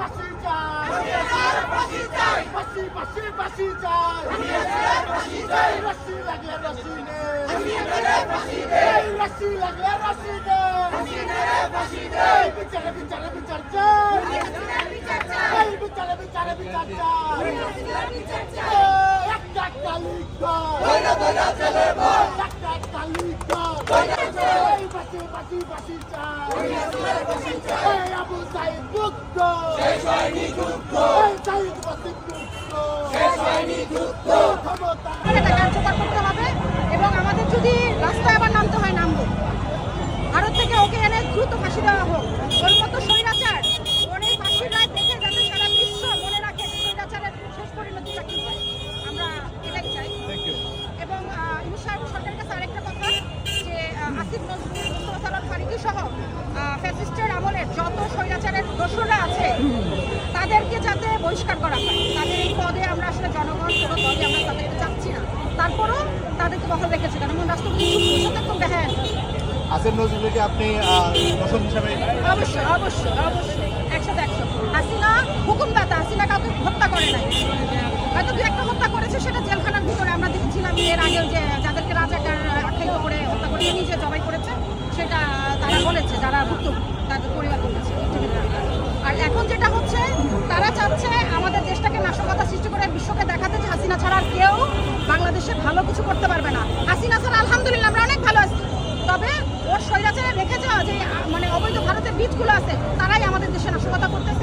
Washington. চাই ফাঁসি ফাঁসি ফাঁসি চাই রশি লাগে রশি নে। এই রশি লাগে রশি নে। এই বিচারে বিচারে বিচার চাই বিচারে বিচারে বিচার চাই একটা কালিকা একটা কালিকা ফাঁসি ফাঁসি ফাঁসি চাই আবু সাইদ মুক্ত এই সাইদ বাসিদ রাস্তায় আবার নামতে হয় নামবো। ভারত থেকে ওকে এনে দ্রুত ফাঁসি দেওয়া হোক। ওর মতো স্বৈরাচার ওর এই ফাঁসির রায় দেখে যাতে সারা বিশ্ব মনে রাখে স্বৈরাচারের শেষ পরিণতিটা কি হয় আমরা এটাই চাই। এবং আহ, ইউনূস সাহেব সরকারের কাছে আরেকটা কথা যে আসিফ নজরুল মুস্তফা ফারিকি সহ ফ্যাসিস্টের আমলের যত স্বৈরাচারের দোষরা আছে তাদেরকে যাতে বহিষ্কার করা হয় তাদের এই পদে আমরা আসলে জনগণ কোনো দলে আমরা তাদেরকে চাচ্ছি না তারপরও বহাল রেখেছে কারণ রাষ্ট্রপতি সাথে আসিফ নজরুলকে আপনি দর্শক হিসাবে অবশ্যই অবশ্যই একশো। হাসিনা হুকুমদাতা হাসিনা কাউকে হত্যা করে নাই। হয়তো দু একটা হত্যা করেছে সেটা জেলখানার ভিতরে আমরা দেখেছিলাম এর আগেও যে যাদেরকে রাজাকার আখ্যায়িত করে হত্যা করে নিজে জবাই করেছে সেটা তারা বলেছে যারা ভুক্ত তাদের পরিবার বলেছে। তারাই আমাদের দেশে নাশকতা করতে